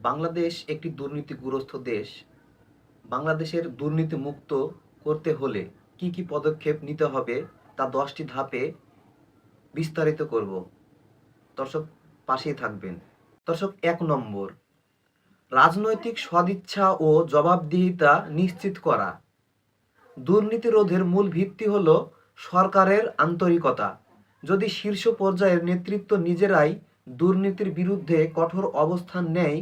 বাংলাদেশ একটি দুর্নীতিগ্রস্ত দেশ। বাংলাদেশের দুর্নীতি মুক্ত করতে হলে কি কি পদক্ষেপ নিতে হবে তা দশটি ধাপে বিস্তারিত করব। দর্শক পাশেই থাকবেন। দর্শক, এক নম্বর, রাজনৈতিক সদিচ্ছা ও জবাবদিহিতা নিশ্চিত করা। দুর্নীতি রোধের মূল ভিত্তি হল সরকারের আন্তরিকতা। যদি শীর্ষ পর্যায়ের নেতৃত্ব নিজেরাই দুর্নীতির বিরুদ্ধে কঠোর অবস্থান নেয়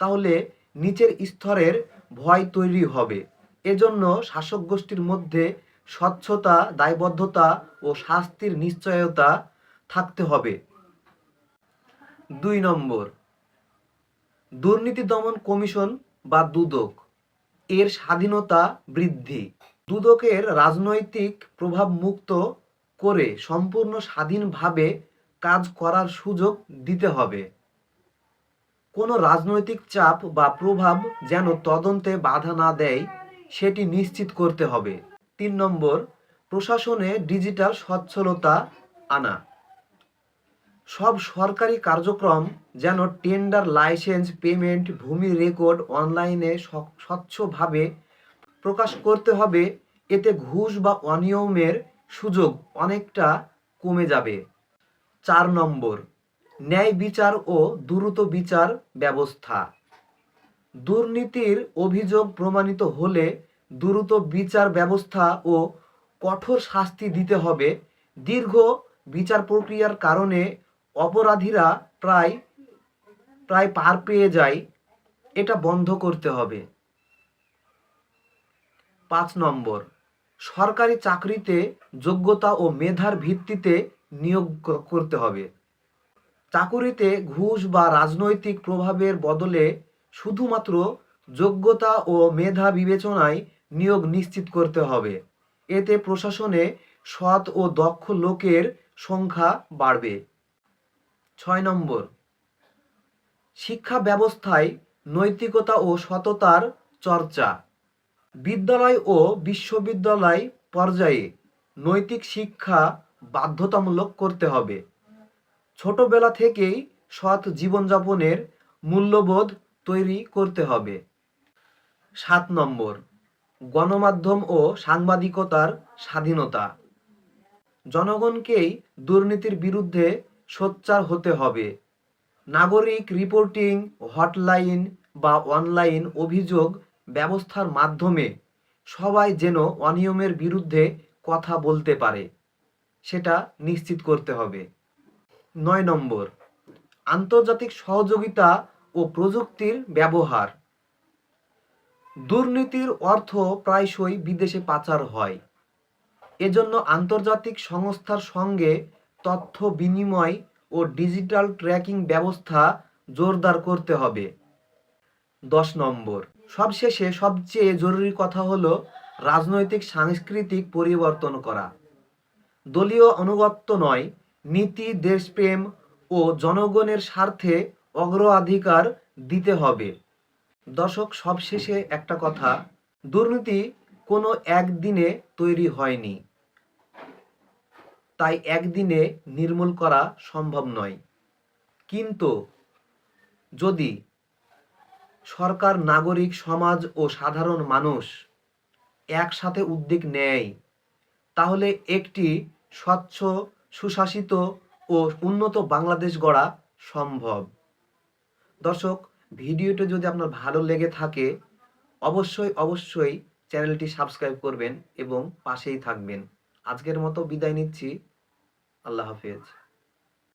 তাহলে নিচের স্তরের ভয় তৈরি হবে। এজন্য শাসক গোষ্ঠীর মধ্যে স্বচ্ছতা, দায়বদ্ধতা ও শাস্তির নিশ্চয়তা থাকতে হবে। দুই নম্বর, দুর্নীতি দমন কমিশন বা দুদক। এর স্বাধীনতা বৃদ্ধি। দুদকের রাজনৈতিক প্রভাব মুক্ত করে সম্পূর্ণ স্বাধীনভাবে কাজ করার সুযোগ দিতে হবে। কোনো রাজনৈতিক চাপ বা প্রভাব যেন তদন্তে বাধা না দেয়, সেটি নিশ্চিত করতে হবে। তিন নম্বর, প্রশাসনে ডিজিটাল সচ্ছলতা আনা। সব সরকারি কার্যক্রম যেন টেন্ডার, লাইসেন্স, পেমেন্ট, ভূমি রেকর্ড অনলাইনে স্বচ্ছভাবে প্রকাশ করতে হবে। এতে ঘুষ বা অনিয়মের সুযোগ অনেকটা কমে যাবে। চার নম্বর ন্যায় বিচার ও দ্রুত বিচার ব্যবস্থা। দুর্নীতির অভিযোগ প্রমাণিত হলে দ্রুত বিচার ব্যবস্থা ও কঠোর শাস্তি দিতে হবে। দীর্ঘ বিচার প্রক্রিয়ার কারণে অপরাধীরা প্রায় প্রায় পার পেয়ে যায়। এটা বন্ধ করতে হবে। পাঁচ নম্বর, সরকারি চাকরিতে যোগ্যতা ও মেধার ভিত্তিতে নিয়োগ করতে হবে। চাকুরিতে ঘুষ বা রাজনৈতিক প্রভাবের বদলে শুধুমাত্র যোগ্যতা ও মেধা বিবেচনায় নিয়োগ নিশ্চিত করতে হবে। এতে প্রশাসনে সৎ ও দক্ষ লোকের সংখ্যা বাড়বে। ছয় নম্বর, শিক্ষা ব্যবস্থায় নৈতিকতা ও সততার চর্চা। বিদ্যালয় ও বিশ্ববিদ্যালয় পর্যায়ে নৈতিক শিক্ষা বাধ্যতামূলক করতে হবে। ছোটবেলা থেকেই সৎ জীবনযাপনের মূল্যবোধ তৈরি করতে হবে। সাত নম্বর, গণমাধ্যম ও সাংবাদিকতার স্বাধীনতা। জনগণকেই দুর্নীতির বিরুদ্ধে সোচ্চার হতে হবে। নাগরিক রিপোর্টিং, হটলাইন বা অনলাইন অভিযোগ ব্যবস্থার মাধ্যমে সবাই যেন অনিয়মের বিরুদ্ধে কথা বলতে পারে, সেটা নিশ্চিত করতে হবে। নয় নম্বর, আন্তর্জাতিক সহযোগিতা ও প্রযুক্তির ব্যবহার। দুর্নীতির অর্থ প্রায়শই বিদেশে পাচার হয়। এজন্য আন্তর্জাতিক সংস্থার সঙ্গে তথ্য বিনিময় ও ডিজিটাল ট্র্যাকিং ব্যবস্থা জোরদার করতে হবে। দশ নম্বর, সবশেষে সবচেয়ে জরুরি কথা হলো রাজনৈতিক সাংস্কৃতিক পরিবর্তন করা। দলীয় আনুগত্য নয় নীতি, দেশপ্রেম ও জনগণের স্বার্থে অগ্রাধিকার দিতে হবে। দর্শক, সবশেষে একটা কথা, দুর্নীতি কোনো একদিনে তৈরি হয়নি। তাই একদিনে নির্মূল করা সম্ভব নয়। কিন্তু যদি সরকার, নাগরিক, সমাজ ও সাধারণ মানুষ একসাথে উদ্যোগ নেয়, তাহলে একটি স্বচ্ছ সুশাসিত ও উন্নত বাংলাদেশ গড়া সম্ভব। দর্শক, ভিডিওটি যদি আপনার ভালো লেগে থাকে, অবশ্যই অবশ্যই চ্যানেলটি সাবস্ক্রাইব করবেন এবং পাশেই থাকবেন। আজকের মতো বিদায় নিচ্ছি। আল্লাহ হাফেজ।